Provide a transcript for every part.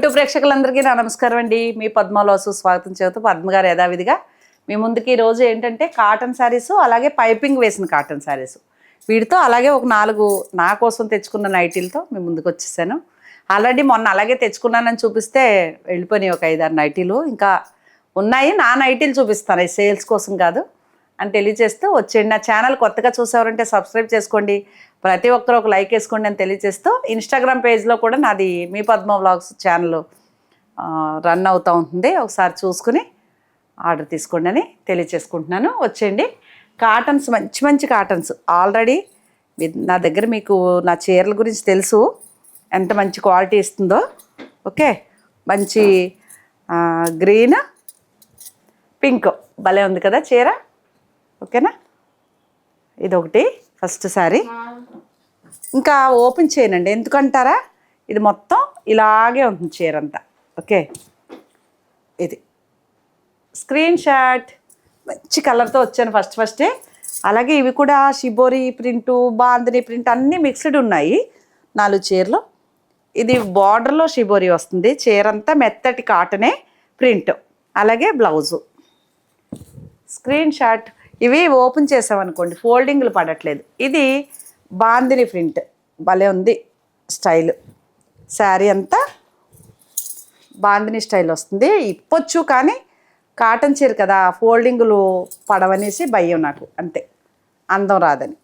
YouTube ప్రేక్షకులందరికీ నా నమస్కారం అండి. మీ పద్మలోసు స్వాగతం చెబుతూ పద్మగారు యథావిధిగా. మీ ముందుకి ఈరోజు ఏంటంటే కాటన్ శారీస్ అలాగే పైపింగ్ వేసిన కాటన్ శారీస్. వీటితో అలాగే ఒక నాలుగు నా కోసం తెచ్చుకున్న నైటీలతో మీ ముందుకు వచ్చేసాను. ఆల్రెడీ మొన్న అలాగే తెచ్చుకున్నానని చూపిస్తే వెళ్ళిపోయినాయి ఒక ఐదారు నైటీలు. ఇంకా ఉన్నాయి నా నైటీలు చూపిస్తాను. సేల్స్ కోసం కాదు. అని తెలియజేస్తూ వచ్చేయండి. నా ఛానల్ కొత్తగా చూసేవారంటే సబ్స్క్రైబ్ చేసుకోండి. ప్రతి ఒక్కరు ఒక లైక్ వేసుకోండి అని తెలియజేస్తూ ఇన్స్టాగ్రామ్ పేజ్లో కూడా నాది మీ పద్మ వ్లాగ్స్ ఛానల్ రన్ అవుతూ ఉంటుంది. ఒకసారి చూసుకుని ఆర్డర్ తీసుకోండి అని తెలియచేసుకుంటున్నాను వచ్చేయండి. కాటన్స్ మంచి మంచి కాటన్స్ ఆల్రెడీ నా దగ్గర మీకు నా చీరల గురించి తెలుసు. ఎంత మంచి క్వాలిటీ ఇస్తుందో. ఓకే? మంచి గ్రీన్ పింక్ భలే ఉంది కదా చీర. ఓకేనా? ఇదొకటి ఫస్ట్ సారీ ఇంకా ఓపెన్ చేయనండి. ఎందుకంటారా? ఇది మొత్తం ఇలాగే ఉంటుంది చీర అంతా ఓకే? ఇది. Screen shot. మంచి కలర్తో వచ్చాను ఫస్ట్ ఫస్టే. అలాగే ఇవి కూడా షిబోరి ప్రింటు బాందిని ప్రింట్ అన్నీ మిక్స్డ్ ఉన్నాయి. నాలుగు చీరలు. ఇది బార్డర్లో షిబోరి వస్తుంది. చీర అంతా మెత్తటి కాటనే ప్రింట్. అలాగే బ్లౌజు. Screen shot. ఇవి ఓపెన్ చేసామనుకోండి ఫోల్డింగ్లు పడట్లేదు. ఇది బాందిని ప్రింట్. భలే ఉంది స్టైల్. శారీ అంతా బాందిని స్టైల్ వస్తుంది. ఇప్పొచ్చు కానీ కాటన్ చీర కదా ఫోల్డింగులు పడవనేసి భయం నాకు. అంతే. అందం రాదని.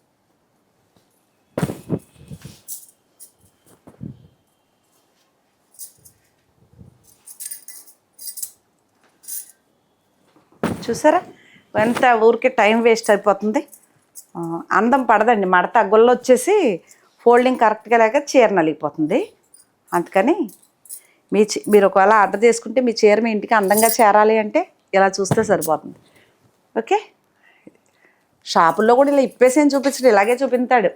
చూసారా? ఎంత ఊరికే టైం వేస్ట్ అయిపోతుంది. అందం పడదండి. మడత గుల్ల వచ్చేసి ఫోల్డింగ్ కరెక్ట్గా లేక చీర నలిగిపోతుంది. అందుకని మీ చీ- మీరు ఒకవేళ ఆర్డర్ చేసుకుంటే మీ చీర మీ ఇంటికి అందంగా చేరాలి అంటే ఇలా చూస్తే సరిపోతుంది. ఓకే? షాపుల్లో కూడా ఇలా ఇప్పేసేం ఏం చూపించడు. ఇలాగే చూపిస్తాడు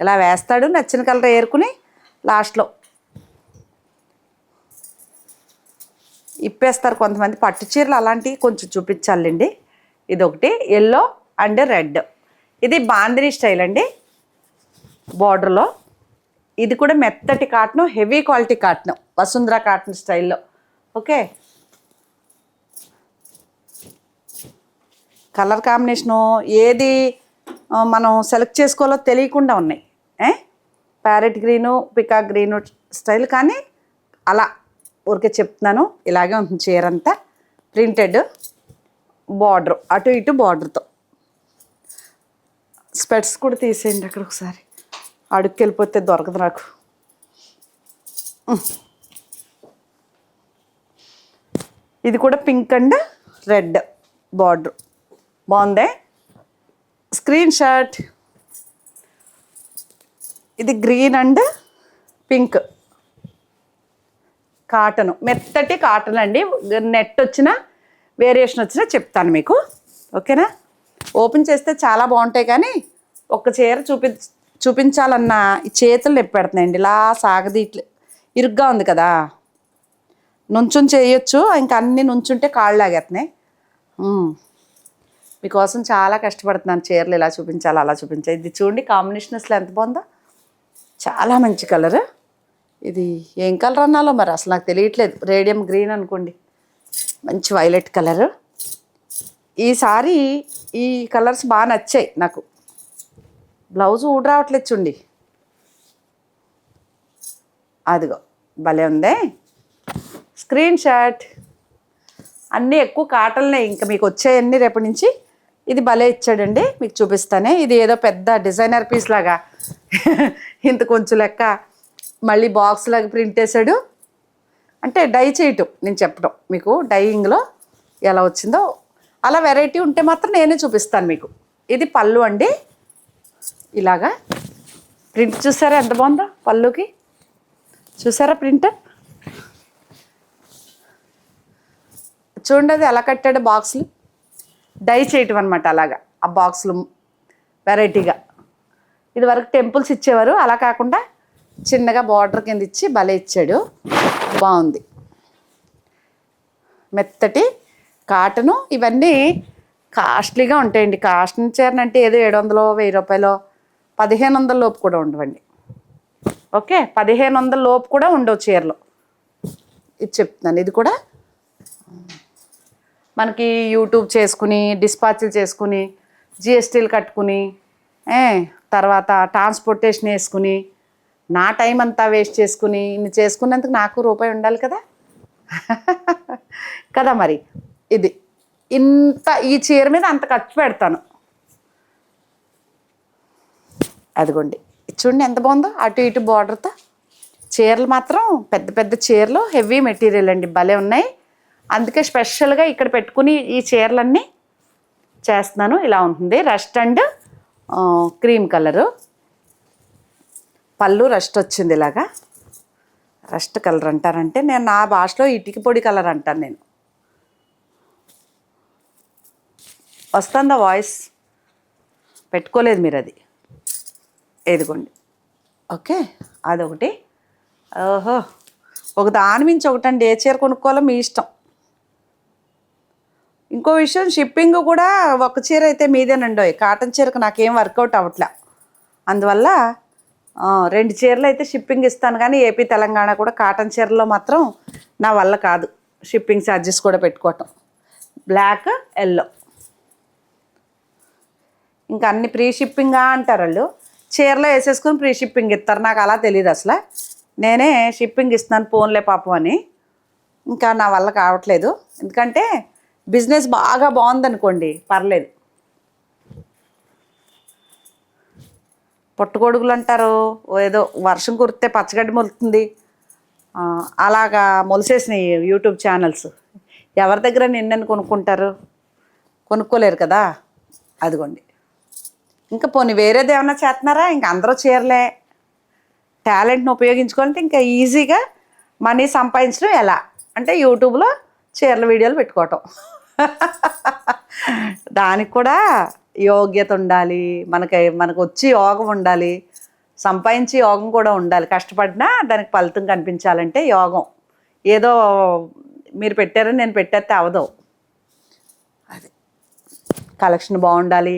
ఇలా వేస్తాడు నచ్చిన కలర్ ఏరుకుని లాస్ట్లో. ఇప్పేస్తారు కొంతమంది. పట్టు చీరలు అలాంటివి కొంచెం చూపించాలండి. ఇది ఒకటి ఎల్లో అండ్ రెడ్. ఇది బాందిని స్టైల్ అండి. బార్డర్లో ఇది కూడా మెత్తటి cotton heavy quality cotton Vasundhara cotton స్టైల్లో. ఓకే? కలర్ కాంబినేషను ఏది మనం సెలెక్ట్ చేసుకోవాలో తెలియకుండా ఉన్నాయి. ఏ? ప్యారెట్ గ్రీను పికా గ్రీను స్టైల్ కానీ అలా ఊరికే చెప్తున్నాను. ఇలాగే ఉంటుంది చీర అంతా ప్రింటెడ్ బార్డర్ అటు ఇటు బార్డర్తో స్పెట్స్ కూడా తీసేయండి అక్కడ ఒకసారి. అడుక్కి వెళ్ళిపోతే దొరకదు నాకు. ఇది కూడా పింక్ అండ్ రెడ్ బార్డర్. బాగుందే? Screen shot. ఇది గ్రీన్ అండ్ పింక్. కాటన్. మెత్తటి కాటన్ అండి. నెట్ వచ్చిన వేరియేషన్ వచ్చినా చెప్తాను మీకు. ఓకేనా? ఓపెన్ చేస్తే చాలా బాగుంటాయి కానీ ఒక చీర చూపి చూపించాలన్న చేతులు నొప్పి పెడుతున్నాయండి. ఇలా సాగది ఇట్లా ఇరుగ్గా ఉంది కదా. నుంచుని చేయొచ్చు. ఇంకా అన్నీ నుంచుంటే కాళ్ళు లాగేస్తున్నాయి మీకోసం చాలా కష్టపడుతున్నాను చీరలు ఇలా చూపించాలి అలా చూపించాలి. ఇది చూడండి కాంబినేషన్ అసలు ఎంత బాగుందో. చాలా మంచి కలర్ ఇది ఏం కలర్ అన్నాలో మరి అసలు నాకు తెలియట్లేదు. రేడియం గ్రీన్ అనుకోండి. మంచి వైలెట్ కలర్ ఈసారి ఈ కలర్స్ బాగా నచ్చాయి నాకు. బ్లౌజ్ ఊడి రావట్లేదు చూడండి. అదిగో భలే ఉందే. Screen shot. అన్నీ ఎక్కువ కాటన్లే ఇంకా మీకు వచ్చాయన్నీ రేపటి నుంచి. ఇది భలే ఇచ్చాడండి మీకు చూపిస్తానే. ఇది ఏదో పెద్ద డిజైనర్ పీస్ లాగా. ఇంత కొంచెం లెక్క మళ్ళీ బాక్స్ లాగా ప్రింట్ వేసాడు అంటే డై చేయటం నేను చెప్పడం మీకు డైయింగ్లో ఎలా వచ్చిందో. అలా వెరైటీ ఉంటే మాత్రం నేనే చూపిస్తాను మీకు. ఇది పళ్ళు అండి. ఇలాగా ప్రింట్ చూసారా? ఎంత బాగుందో పళ్ళుకి? చూసారా ప్రింట్? చూడండి అది ఎలా కట్టాడు బాక్సులు. డై చేయటం అనమాట అలాగా ఆ బాక్సులు వెరైటీగా. ఇది వరకు టెంపుల్స్ ఇచ్చేవారు. అలా కాకుండా చిన్నగా బార్డర్ కింద ఇచ్చి భలే ఇచ్చాడు. బాగుంది. మెత్తటి కాటను. ఇవన్నీ కాస్ట్లీగా ఉంటాయండి. కాస్ట్ని చీరన ఏదో ఏడు వందలు వెయ్యి రూపాయలు పదిహేను వందల లోపు కూడా ఉండవండి. ఓకే? పదిహేను వందల లోపు కూడా ఉండవు చీరలు. ఇది చెప్తున్నాను. ఇది కూడా మనకి యూట్యూబ్ చేసుకుని డిస్పాచ్లు చేసుకుని జిఎస్టీలు కట్టుకుని ఏ తర్వాత ట్రాన్స్పోర్టేషన్ వేసుకుని నా టైం అంతా వేస్ట్ చేసుకుని ఇన్ని చేసుకున్నందుకు నాకు రూపాయి ఉండాలి కదా? కదా మరి? ఇది. ఇంత ఈ చీర మీద అంత ఖర్చు పెడతాను. అదిగోండి. చూడండి ఎంత బాగుందో. అటు ఇటు బార్డర్తో చీరలు మాత్రం పెద్ద పెద్ద చీరలు హెవీ మెటీరియల్ అండి. భలే ఉన్నాయి. అందుకే స్పెషల్గా ఇక్కడ పెట్టుకుని ఈ చీరలన్నీ చేస్తున్నాను. ఇలా ఉంటుంది. రస్ట్ అండ్ క్రీమ్ కలరు పళ్ళు రస్ట్ వచ్చింది ఇలాగా. రస్ట్ కలర్ అంటారంటే నేను నా భాషలో ఇటుక పొడి కలర్ అంటాను నేను. వస్తుందా వాయిస్ పెట్టుకోలేదు మీరు అది. ఎదుగుండి ఓకే అదొకటి. ఓహో ఒక దాని మించి ఒకటండి. ఏ చీర కొనుక్కోవాలో మీ ఇష్టం. ఇంకో విషయం షిప్పింగ్ కూడా ఒక చీర అయితే మీదేనండి. కాటన్ చీరకు నాకేం వర్కౌట్ అవ్వట్లే. అందువల్ల రెండు చీరలు అయితే షిప్పింగ్ ఇస్తాను కానీ ఏపీ తెలంగాణ కూడా కాటన్ చీరలో మాత్రం నా వల్ల కాదు. షిప్పింగ్ ఛార్జెస్ కూడా పెట్టుకోవటం. బ్లాక్ ఎల్లో ఇంకా అన్ని ప్రీ షిప్పింగా అంటారు వాళ్ళు. చీరలో వేసేసుకుని ప్రీ షిప్పింగ్ ఇస్తారు. నాకు అలా తెలియదు అసలు. నేనే షిప్పింగ్ ఇస్తున్నాను ఫోన్లే పాపం అని. ఇంకా నా వల్ల కావట్లేదు. ఎందుకంటే బిజినెస్ బాగా బాగుందనుకోండి పర్లేదు. పొట్టుకొడుగులు అంటారు ఏదో వర్షం కురితే పచ్చగడ్డి మొలుతుంది. అలాగా మొలిసేసినాయి యూట్యూబ్ ఛానల్స్. ఎవరి దగ్గర నిన్నని కొనుక్కుంటారు? కొనుక్కోలేరు కదా? అదిగోండి. ఇంకా పోనీ వేరేది ఏమన్నా చేస్తున్నారా ఇంకా అందరూ చీరలే. టాలెంట్ని ఉపయోగించుకుంటే ఇంకా ఈజీగా మనీ సంపాదించడం ఎలా? అంటే యూట్యూబ్లో చీరల వీడియోలు పెట్టుకోవటం. దానికి కూడా యోగ్యత ఉండాలి. మనకి మనకు వచ్చి యోగం ఉండాలి. సంపాదించి యోగం కూడా ఉండాలి. కష్టపడినా దానికి ఫలితం కనిపించాలంటే యోగం. ఏదో మీరు పెట్టారని నేను పెట్టేస్తే అవదు. అది. కలెక్షన్ బాగుండాలి.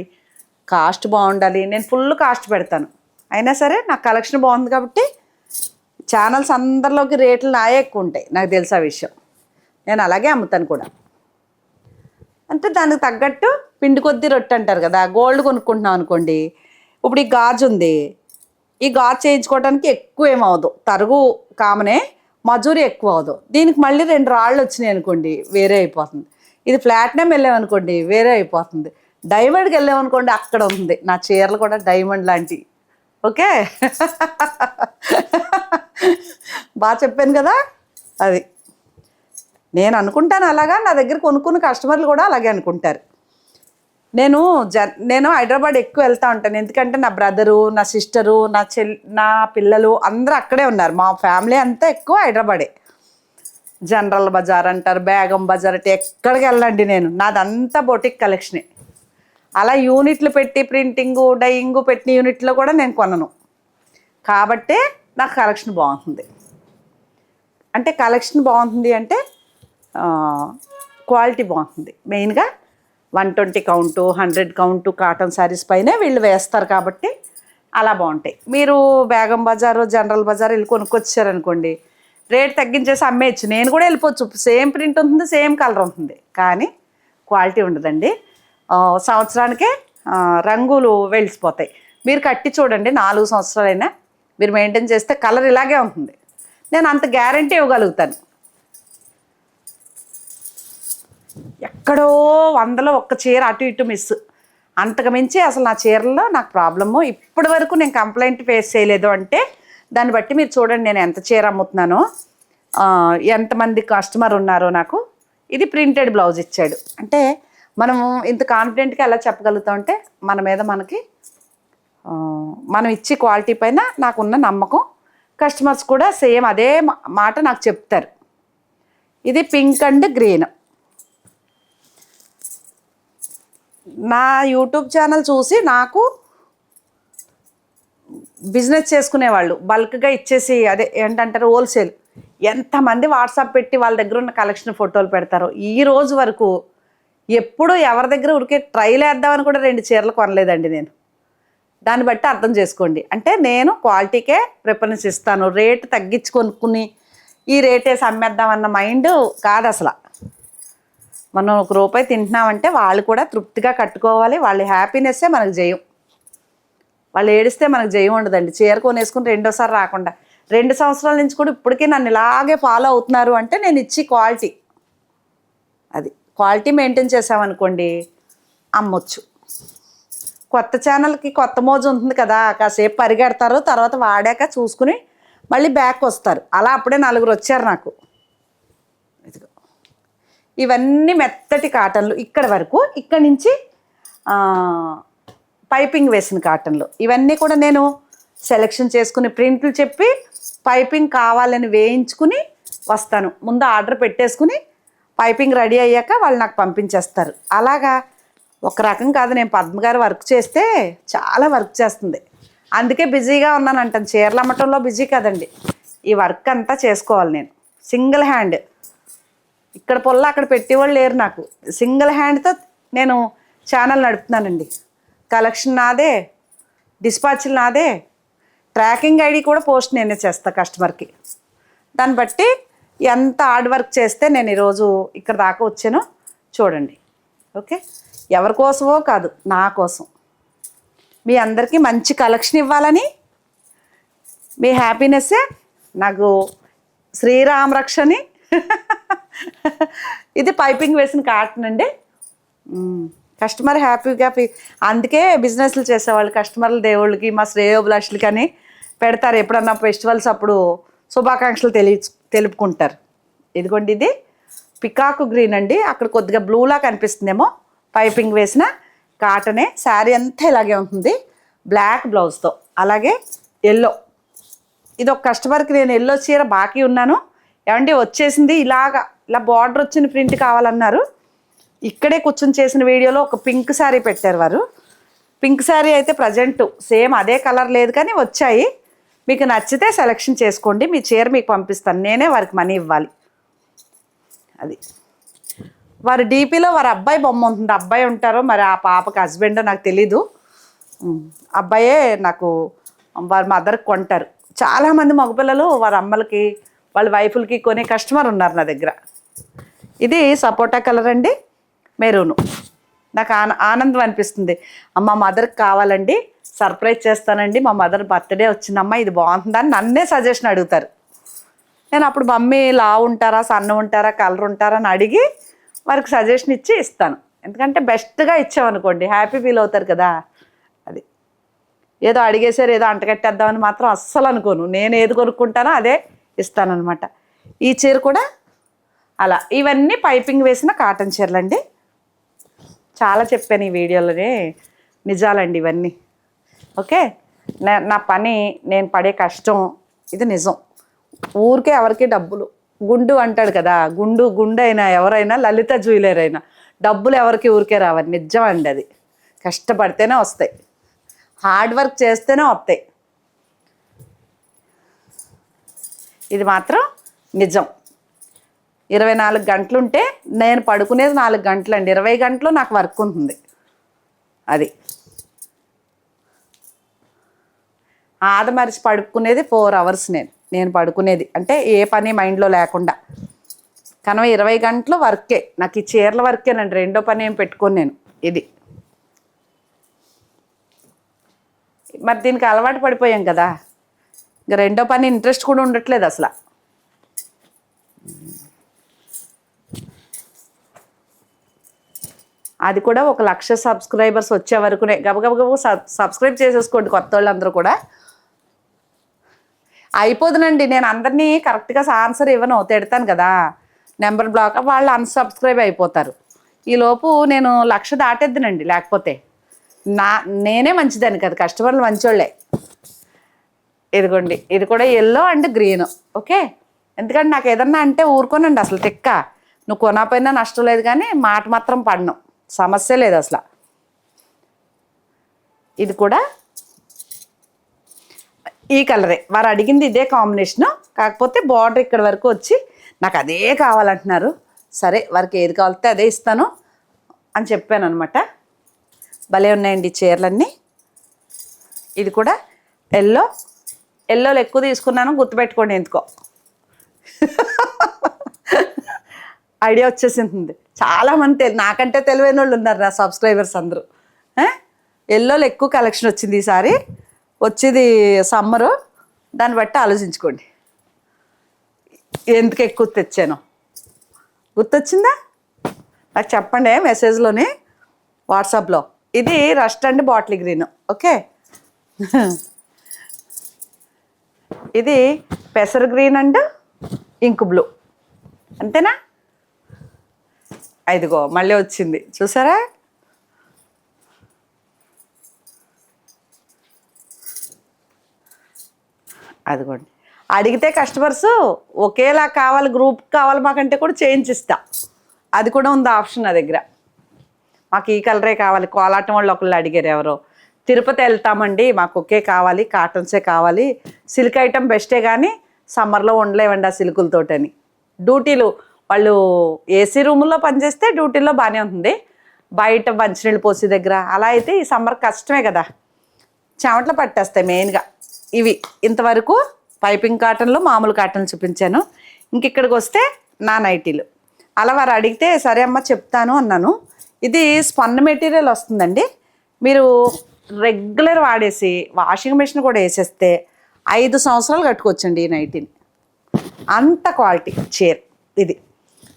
కాస్ట్ బాగుండాలి. నేను ఫుల్ కాస్ట్ పెడతాను. అయినా సరే నాకు కలెక్షన్ బాగుంది కాబట్టి ఛానల్స్ అందరిలోకి రేట్లు నాయే ఎక్కువ ఉంటాయి. నాకు తెలుసు ఆ విషయం. నేను అలాగే అమ్ముతాను కూడా. అంటే దానికి తగ్గట్టు పిండి కొద్ది రొట్టె అంటారు కదా గోల్డ్ కొనుక్కుంటున్నాం అనుకోండి. ఇప్పుడు ఈ గాజు ఉంది. ఈ గాజు చేయించుకోవడానికి ఎక్కువ ఏమవదు తరుగు కామనే మజూరి ఎక్కువ అవదు దీనికి మళ్ళీ రెండు రాళ్ళు వచ్చినాయి అనుకోండి వేరే అయిపోతుంది. ఇది ప్లాటినం వెళ్ళామనుకోండి వేరే అయిపోతుంది. డైమండ్కి వెళ్ళామనుకోండి అక్కడ ఉంది నా చీరలు కూడా డైమండ్ లాంటివి ఓకే? బాగా చెప్పాను కదా? అది. నేను అనుకుంటాను అలాగా నా దగ్గర కొనుక్కున్న కస్టమర్లు కూడా అలాగే అనుకుంటారు. నేను జ నేను హైదరాబాద్ ఎక్కువ వెళ్తా ఉంటాను. ఎందుకంటే నా బ్రదరు నా సిస్టరు నా చెల్ నా పిల్లలు అందరూ అక్కడే ఉన్నారు. మా ఫ్యామిలీ అంతా ఎక్కువ హైదరాబాదే. జనరల్ బజార్ అంటారు బేగం బజార్ అంటే ఎక్కడికి వెళ్ళండి నేను. నాదంతా బొటిక్ కలెక్షనే. అలా యూనిట్లు పెట్టి ప్రింటింగు డయింగు పెట్టిన యూనిట్లో కూడా నేను కొనను. కాబట్టే నాకు కలెక్షన్ బాగుంటుంది. అంటే కలెక్షన్ బాగుంటుంది అంటే క్వాలిటీ బాగుంటుంది. మెయిన్గా one twenty count hundred count cotton saris పైనే వీళ్ళు వేస్తారు కాబట్టి అలా బాగుంటాయి. మీరు బేగం బజారు జనరల్ బజార్ వెళ్ళి కొనుక్కొచ్చారనుకోండి రేట్ తగ్గించేసి అమ్మేయచ్చు. నేను కూడా వెళ్ళిపోవచ్చు. సేమ్ ప్రింట్ ఉంటుంది సేమ్ కలర్ ఉంటుంది. కానీ క్వాలిటీ ఉండదండి. సంవత్సరానికే రంగులు వెలిసిపోతాయి. మీరు కట్టి చూడండి నాలుగు సంవత్సరాలైనా మీరు మెయింటైన్ చేస్తే కలర్ ఇలాగే ఉంటుంది. నేను అంత గ్యారంటీ ఇవ్వగలుగుతాను. ఎక్కడో వందలో ఒక్క చీర అటు ఇటు మిస్ అంతకు మించి అసలు నా చీరల్లో నాకు ప్రాబ్లము ఇప్పటి వరకు నేను కంప్లైంట్ ఫేస్ చేయలేదు అంటే దాన్ని బట్టి మీరు చూడండి నేను ఎంత చీర అమ్ముతున్నానో. ఎంతమంది కస్టమర్ ఉన్నారో నాకు. ఇది ప్రింటెడ్ బ్లౌజ్ ఇచ్చాడు. అంటే మనము ఇంత కాన్ఫిడెంట్గా ఎలా చెప్పగలుగుతాం అంటే మన మీద మనకి మనం ఇచ్చే క్వాలిటీ పైన నాకున్న నమ్మకం. కస్టమర్స్ కూడా సేమ్ అదే మా- మాట నాకు చెప్తారు. ఇది పింక్ అండ్ గ్రీన్ నా యూట్యూబ్ ఛానల్ చూసి నాకు బిజినెస్ చేసుకునేవాళ్ళు బల్క్గా ఇచ్చేసి అదే ఏంటంటారు హోల్సేల్ ఎంతమంది వాట్సాప్ పెట్టి వాళ్ళ దగ్గర ఉన్న కలెక్షన్ ఫోటోలు పెడతారో ఈ రోజు వరకు ఎప్పుడు ఎవరి దగ్గర ఉరికే ట్రైల్ వేద్దామని కూడా రెండు చీరలు కొనలేదండి నేను. దాన్ని బట్టి అర్థం చేసుకోండి. అంటే నేను క్వాలిటీకే ప్రిఫరెన్స్ ఇస్తాను. రేటు తగ్గించి కొనుక్కుని ఈ రేటేసి వేసి అమ్మేద్దాం అన్న మైండ్ కాదు అసలు. మనం ఒక రూపాయి తింటున్నామంటే వాళ్ళు కూడా తృప్తిగా కట్టుకోవాలి. వాళ్ళ హ్యాపీనెస్సే మనకు జయం. వాళ్ళు ఏడిస్తే మనకు జయం ఉండదండి. చీర కొనేసుకుని రెండోసారి రాకుండా. రెండు సంవత్సరాల నుంచి కూడా ఇప్పటికీ నన్ను ఇలాగే ఫాలో అవుతున్నారు అంటే నేను ఇచ్చి క్వాలిటీ అది. క్వాలిటీ మెయింటైన్ చేసామనుకోండి అమ్మొచ్చు. కొత్త ఛానల్కి కొత్త మోజు ఉంటుంది కదా కాసేపు పరిగెడతారు తర్వాత వాడాక చూసుకుని మళ్ళీ బ్యాక్ వస్తారు. అలా అప్పుడే నలుగురు వచ్చారు నాకు. ఇదిగో. ఇవన్నీ మెత్తటి కాటన్లు ఇక్కడ వరకు ఇక్కడ నుంచి పైపింగ్ వేసిన కాటన్లు. ఇవన్నీ కూడా నేను సెలెక్షన్ చేసుకుని ప్రింట్లు చెప్పి పైపింగ్ కావాలని వేయించుకుని వస్తాను. ముందు ఆర్డర్ పెట్టేసుకుని పైపింగ్ రెడీ అయ్యాక వాళ్ళు నాకు పంపించేస్తారు. అలాగా ఒక రకం కాదు నేను పద్మగారు వర్క్ చేస్తే చాలా వర్క్ చేస్తుంది. అందుకే బిజీగా ఉన్నాను అంటాను చీరలు అమ్మటంలో బిజీ కదండి. ఈ వర్క్ అంతా చేసుకోవాలి నేను. Single hand. ఇక్కడ పొల్ల అక్కడ పెట్టేవాళ్ళు లేరు నాకు. సింగిల్ హ్యాండ్తో నేను ఛానల్ నడుపుతున్నానండి. కలెక్షన్ నాదే డిస్పాచ్లు నాదే ట్రాకింగ్ ఐడి కూడా పోస్ట్ నేనే చేస్తాను కస్టమర్కి. దాన్ని బట్టి ఎంత హార్డ్ వర్క్ చేస్తే నేను ఈరోజు ఇక్కడ దాకా వచ్చానో చూడండి. ఓకే? ఎవరి కోసమో కాదు నా కోసం. మీ అందరికీ మంచి కలెక్షన్ ఇవ్వాలని మీ హ్యాపీనెస్సే నాకు శ్రీరామ్ రక్షని. ఇది పైపింగ్ వేసిన కాటన్ అండి. కస్టమర్ హ్యాపీగా అందుకే బిజినెస్లు చేసేవాళ్ళు కస్టమర్లు దేవుళ్ళకి మా శ్రేయోభిలాషులకి అని పెడతారు. ఎప్పుడన్నా ఫెస్టివల్స్ అప్పుడు శుభాకాంక్షలు తెలియచు తెలుపుకుంటారు. ఇదిగోండి ఇది. పికాకు గ్రీన్ అండి. అక్కడ కొద్దిగా బ్లూలా కనిపిస్తుందేమో. పైపింగ్ వేసిన కాటనే. శారీ అంతా ఇలాగే ఉంటుంది. బ్లాక్ బ్లౌజ్తో అలాగే ఎల్లో ఇది ఒక కస్టమర్కి నేను ఎల్లో చీర బాకీ ఉన్నాను. ఏమండి వచ్చేసింది ఇలాగా. ఇలా బార్డర్ వచ్చిన ప్రింట్ కావాలన్నారు. ఇక్కడే కూర్చొని చేసిన వీడియోలో ఒక పింక్ శారీ పెట్టారు వారు. పింక్ శారీ అయితే ప్రజెంట్ సేమ్ అదే కలర్ లేదు కానీ వచ్చాయి. మీకు నచ్చితే సెలెక్షన్ చేసుకోండి. మీ చీర మీకు పంపిస్తాను. నేనే వారికి మనీ ఇవ్వాలి. అది. వారి డీపీలో వారి అబ్బాయి బొమ్మ ఉంటుంది. అబ్బాయి ఉంటారో మరి ఆ పాపకి హస్బెండో నాకు తెలీదు. అబ్బాయే నాకు వారి మదర్కి కొంటారు. చాలామంది మగపిల్లలు వారి అమ్మలకి వాళ్ళ వైఫులకి కొనే కస్టమర్ ఉన్నారు నా దగ్గర. ఇది సపోటా కలర్ అండి. మెరూను. నాకు ఆన ఆనందం అనిపిస్తుంది. అమ్మ మదర్కి కావాలండి. సర్ప్రైజ్ చేస్తానండి. మా మదర్ బర్త్డే వచ్చిందమ్మా ఇది బాగుంటుందని నన్నే సజెషన్ అడుగుతారు. నేను అప్పుడు మమ్మీ లా ఉంటారా సన్న ఉంటారా కలర్ ఉంటారా అని అడిగి వారికి సజెషన్ ఇచ్చి ఇస్తాను. ఎందుకంటే బెస్ట్గా ఇచ్చామనుకోండి హ్యాపీ ఫీల్ అవుతారు కదా. అది ఏదో అడిగేసారు ఏదో అంటగట్టేద్దామని మాత్రం అస్సలు అనుకోను. నేను ఏది కొనుక్కుంటానో అదే ఇస్తానన్నమాట. ఈ చీర కూడా అలా. ఇవన్నీ పైపింగ్ వేసిన కాటన్ చీరలండి. చాలా చెప్పాను ఈ వీడియోలోనే. నిజాలండి ఇవన్నీ. ఓకే? నా- నా పని నేను పడే కష్టం ఇది నిజం. ఊరికే ఎవరికి డబ్బులు. గుండు అంటాడు కదా గుండు గుండు అయినా ఎవరైనా లలిత జ్యువెలర్ అయినా డబ్బులు ఎవరికి ఊరికే రావాలి నిజం అండి అది. కష్టపడితేనే వస్తాయి. హార్డ్ వర్క్ చేస్తేనే వస్తాయి. ఇది మాత్రం నిజం. ఇరవై నాలుగు గంటలు ఉంటే నేను పడుకునేది నాలుగు గంటలు అండి ఇరవై గంటలు నాకు వర్క్ ఉంటుంది. అది. ఆదమరిచి పడుకునేది ఫోర్ అవర్స్ నేను నేను పడుకునేది. అంటే ఏ పని మైండ్లో లేకుండా. కనుక ఇరవై గంటలు వర్కే. నాకు ఈ చీరల వర్కేనండి. రెండో పని ఏం పెట్టుకోను నేను. ఇది. మరి దీనికి అలవాటు పడిపోయాం కదా. ఇంకా రెండో పని ఇంట్రెస్ట్ కూడా ఉండట్లేదు అసలు. అది కూడా ఒక లక్ష సబ్స్క్రైబర్స్ వచ్చే వరకునే. గబగబగబ సబ్ సబ్స్క్రైబ్ చేసేసుకోండి కొత్త వాళ్ళందరూ కూడా. అయిపోదునండి నేను అందరినీ కరెక్ట్గా ఆన్సర్ ఇవ్వను తిడతాను కదా. నెంబర్ బ్లాక్ వాళ్ళు అన్సబ్స్క్రైబ్ అయిపోతారు. ఈలోపు నేను లక్ష దాటేద్దునండి లేకపోతే. నా నేనే మంచిదాన్ని కదా కస్టమర్లు మంచోళ్ళే. ఇదిగోండి ఇది కూడా ఎల్లో అండ్ గ్రీన్ ఓకే? ఎందుకంటే నాకు ఏదన్నా అంటే ఊరుకోనండి అసలు తిక్క. నువ్వు కొనపోయినా నష్టం లేదు కానీ మాట మాత్రం పడను. సమస్య లేదు అసలు. ఇది కూడా ఈ కలరే. వారు అడిగింది ఇదే కాంబినేషను. కాకపోతే బార్డర్ ఇక్కడ వరకు వచ్చి నాకు అదే కావాలంటున్నారు. సరే వారికి ఏది కావాలితే అదే ఇస్తాను అని చెప్పాను అనమాట భలే ఉన్నాయండి చీరలన్నీ. ఇది కూడా ఎల్లో. ఎల్లోలు ఎక్కువ తీసుకున్నాను గుర్తుపెట్టుకోండి ఎందుకో. ఐడియా వచ్చేసింది. చాలా మంది తెలి నాకంటే తెలివైన వాళ్ళు ఉన్నారు నా సబ్స్క్రైబర్స్ అందరూ. ఎల్లోలు ఎక్కువ కలెక్షన్ వచ్చింది ఈసారి వచ్చేది సమ్మరు. దాన్ని బట్టి ఆలోచించుకోండి. ఎందుకు ఎక్కువ తెచ్చాను. గుర్తొచ్చిందా? నాకు చెప్పండి మెసేజ్లోని వాట్సాప్లో. ఇది rust and bottle green. Okay? ఇది పెసర్ గ్రీన్ అండ్ ఇంక్ బ్లూ. అంతేనా? ఐదుగో మళ్ళీ వచ్చింది. చూసారా? అదిగోండి. అడిగితే కస్టమర్స్ ఒకేలా కావాలి గ్రూప్ కావాలి మాకంటే కూడా చేంజ్ ఇస్తా. అది కూడా ఉంది ఆప్షన్ నా దగ్గర. మాకు ఈ కలరే కావాలి కోలాటం వాళ్ళు ఒకళ్ళు అడిగారు ఎవరో. తిరుపతి వెళ్తామండి మాకు ఒకే కావాలి కాటన్సే కావాలి. సిల్క్ ఐటమ్ బెస్టే కానీ సమ్మర్లో ఉండలేవండి ఆ సిల్కులతోటని డ్యూటీలు వాళ్ళు ఏసీ రూముల్లో పనిచేస్తే డ్యూటీలో బాగానే ఉంటుంది. బయట మంచినీళ్ళు పోసి దగ్గర. అలా అయితే ఈ సమ్మర్ కష్టమే కదా. చెమటలు పట్టేస్తాయి మెయిన్గా ఇవి ఇంతవరకు పైపింగ్ కాటన్లు మామూలు కాటన్లు చూపించాను. ఇంక ఇక్కడికి వస్తే నా నైటీలు అలా వారు అడిగితే సరే అమ్మ చెప్తాను అన్నాను. ఇది స్పన్ మెటీరియల్ వస్తుందండి. మీరు రెగ్యులర్ వాడేసి వాషింగ్ మెషిన్ కూడా వేసేస్తే ఐదు సంవత్సరాలు కట్టుకోవచ్చండి ఈ నైటీని. అంత క్వాలిటీ చీర ఇది.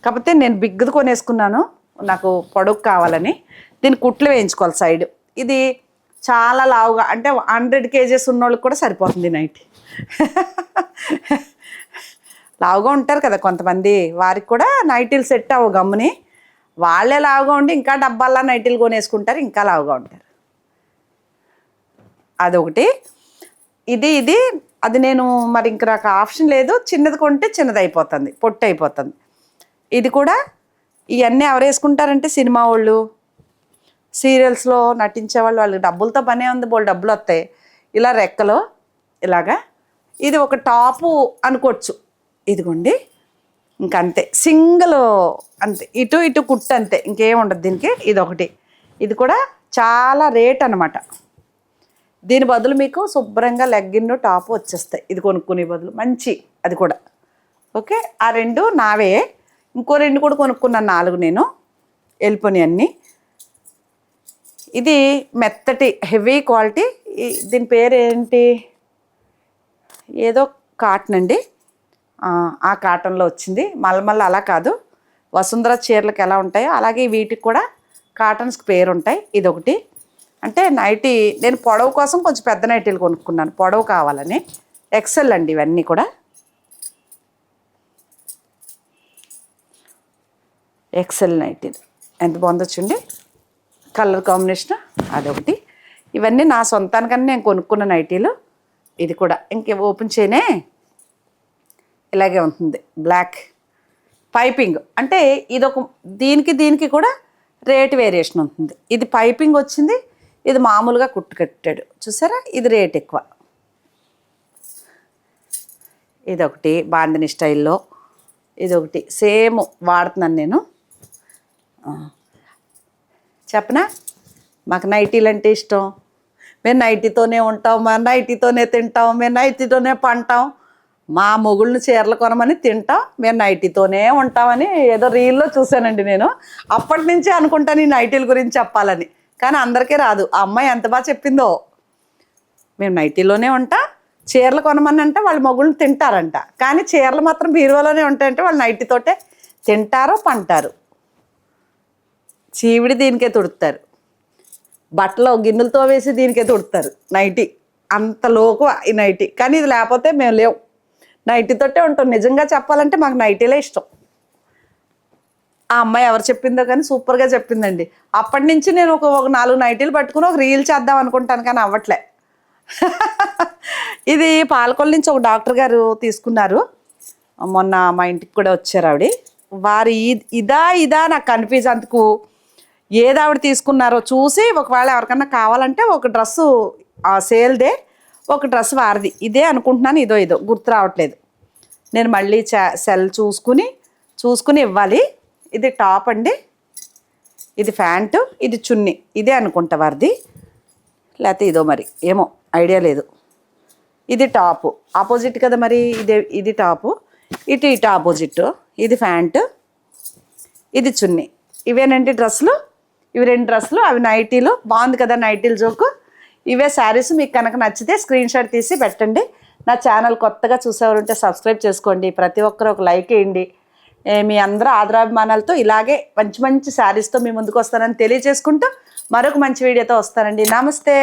కాకపోతే నేను బిగ్గది కొనేసుకున్నాను. నాకు పొడుగు కావాలని. దీన్ని కుట్లు వేయించుకోవాలి సైడ్. ఇది చాలా లావుగా అంటే హండ్రెడ్ కేజెస్ ఉన్నోళ్ళకి కూడా సరిపోతుంది నైట్. లావుగా ఉంటారు కదా కొంతమంది వారికి కూడా నైటీలు సెట్ అవ్వ గమ్ముని. వాళ్ళే లావుగా ఉండి ఇంకా డబ్బాల్లో నైటీలు కొనేసుకుంటారు ఇంకా లావుగా ఉంటారు. అదొకటి. ఇది ఇది అది నేను మరి ఇంక నాకు ఆప్షన్ లేదు. చిన్నది కొంటే చిన్నది అయిపోతుంది పొట్టు అయిపోతుంది ఇది కూడా ఇవన్నీ ఎవరు వేసుకుంటారంటే సినిమా వాళ్ళు. సీరియల్స్లో నటించే వాళ్ళు వాళ్ళకి డబ్బులతో పనే ఉంది బోల్ డబ్బులు వస్తాయి. ఇలా రెక్కలో ఇలాగా ఇది ఒక టాపు అనుకోవచ్చు. ఇదిగోండి ఇంకంతే. సింగిల్ అంతే. ఇటు ఇటు కుట్టు అంతే. ఇంకేం ఉండదు దీనికి. ఇది ఒకటి ఇది కూడా చాలా రేట్ అనమాట దీని బదులు మీకు శుభ్రంగా లెగ్గిన్ టాప్ వచ్చేస్తాయి. ఇది కొనుక్కునే బదులు. మంచి అది కూడా. ఓకే? ఆ రెండు నావే. ఇంకో రెండు కూడా కొనుక్కున్నాను. నాలుగు నేను. వెళ్ళిపోయినాయి అన్నీ. ఇది మెత్తటి హెవీ క్వాలిటీ. దీని పేరు ఏంటి ఏదో కాటన్ అండి. ఆ, ఆ కాటన్లో వచ్చింది. మళ్ళీ అలా కాదు. వసుంధర చీరలకు ఎలా ఉంటాయో అలాగే వీటికి కూడా కాటన్స్కి పేరు ఉంటాయి ఇదొకటి. అంటే నైటీ నేను పొడవు కోసం కొంచెం పెద్ద నైటీలు కొనుక్కున్నాను. పొడవు కావాలని. ఎక్సెల్ అండి ఇవన్నీ కూడా. ఎక్సెల్ నైటీలు. ఎంత బాగుందో చూడండి. కలర్ కాంబినేషన్ అదొకటి. ఇవన్నీ నా సొంతానికన్నా నేను కొనుక్కున్న నైటీలు. ఇది కూడా ఇంకే ఓపెన్ చేయనే ఇలాగే ఉంటుంది. బ్లాక్ పైపింగ్ అంటే ఇదొక దీనికి దీనికి కూడా రేట్ వేరియేషన్ ఉంటుంది. ఇది పైపింగ్ వచ్చింది. ఇది మామూలుగా కుట్టు కట్టాడు. చూసారా? ఇది రేట్ ఎక్కువ. ఇదొకటి బాందిని స్టైల్లో. ఇదొకటి సేమ్ వాడుతున్నాను నేను. చెప్పనా? మాకు నైటీలు అంటే ఇష్టం. మేము నైటీతోనే ఉంటాం మా నైటీతోనే తింటాం మేము నైటీతోనే పంటాం. మా మొగుళ్ళని చీరలు కొనమని తింటాం మేము నైటీతోనే ఉంటామని ఏదో రీల్లో చూశానండి నేను. అప్పటి నుంచే అనుకుంటాను ఈ నైటీల గురించి చెప్పాలని. కానీ అందరికీ రాదు. ఆ అమ్మాయి ఎంత బాగా చెప్పిందో. మేము నైటీలోనే ఉంటా చీరలు కొనమని అంటే వాళ్ళ మొగుళ్ళు తింటారంట. కానీ చీరలు మాత్రం బీరువాలోనే ఉంటాయంటే వాళ్ళు నైటీతోటే తింటారో పంటారు. చీవిడి దీనికే తుడుతారు. బట్టలు గిన్నెలతో వేసి దీనికే తుడుతారు. నైటీ. అంత లోకు ఈ నైటీ. కానీ ఇది లేకపోతే మేము లేవు. నైటీతోటే ఉంటాం. నిజంగా చెప్పాలంటే మాకు నైటీలే ఇష్టం. ఆ అమ్మాయి ఎవరు చెప్పిందో కానీ సూపర్గా చెప్పిందండి. అప్పటి నుంచి నేను ఒక ఒక నాలుగు నైటీలు పట్టుకుని ఒక రీల్ చేద్దాం అనుకుంటాను కానీ అవ్వట్లే. ఇది పాలకొల నుంచి ఒక డాక్టర్ గారు తీసుకున్నారు. మొన్న మా ఇంటికి కూడా వచ్చారు ఆవిడ. వారి ఇదా ఇదా నాకు కన్ఫ్యూజ్ అందుకు ఏది ఆవిడ తీసుకున్నారో చూసి ఒకవేళ ఎవరికన్నా కావాలంటే ఒక డ్రెస్సు ఆ సేల్దే ఒక డ్రెస్ వారిది. ఇదే అనుకుంటున్నాను ఇదో ఇదో. గుర్తు రావట్లేదు. నేను మళ్ళీ సెల్ చూసుకుని చూసుకుని ఇవ్వాలి. ఇది టాప్ అండి. ఇది ప్యాంటు ఇది చున్నీ. ఇదే అనుకుంటా వారిది. లేకపోతే ఇదో మరి. ఏమో ఐడియా లేదు. ఇది టాపు. ఆపోజిట్ కదా మరి ఇది ఇది టాపు. ఇటు ఇటు ఆపోజిట్. ఇది ప్యాంటు. ఇది చున్నీ. ఇవేనండి డ్రెస్సులు? ఇవి రెండు డ్రెస్సులు అవి నైటీలు. బాగుంది కదా నైటీలు జోకు? ఇవే శారీస్ మీకు కనుక నచ్చితే స్క్రీన్ షాట్ తీసి పెట్టండి. నా ఛానల్ కొత్తగా చూసేవారుంటే సబ్స్క్రైబ్ చేసుకోండి. ప్రతి ఒక్కరు ఒక లైక్ వేయండి. మీ అందరూ ఆదరాభిమానాలతో ఇలాగే మంచి మంచి శారీస్తో మీ ముందుకు వస్తానని తెలియజేసుకుంటూ మరొక మంచి వీడియోతో వస్తానండి. నమస్తే!